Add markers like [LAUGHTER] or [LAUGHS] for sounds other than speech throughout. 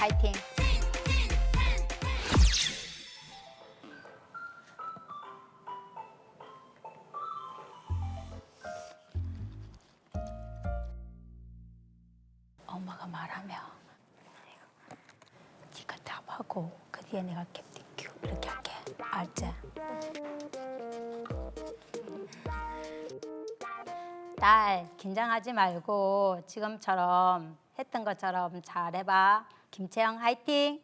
파이팅. 엄마가 말하면 네가 답하고 그 뒤에 내가 캡틴 큐 이렇게 할게. 알지? 딸 긴장하지 말고 지금처럼 했던 것처럼 잘해봐. 김채영 화이팅.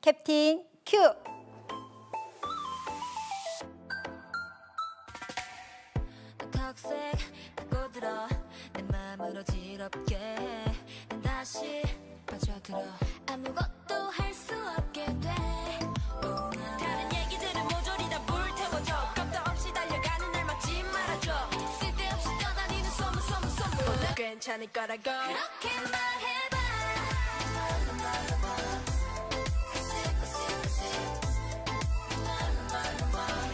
캡틴 큐. 아무것도 괜찮을 거라고. 그렇게 말해봐.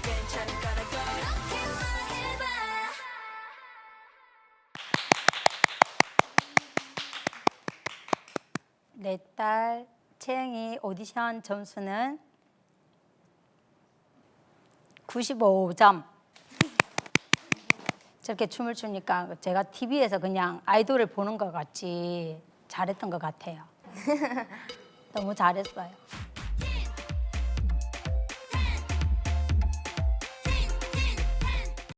괜찮을 거라고. 그렇게 말해봐. 내 딸 채영이 오디션 점수는 95점. 저렇게 춤을 추니까 제가 TV에서 그냥 아이돌을 보는 것 같이 잘했던 것 같아요. [LAUGHS] 너무 잘했어요.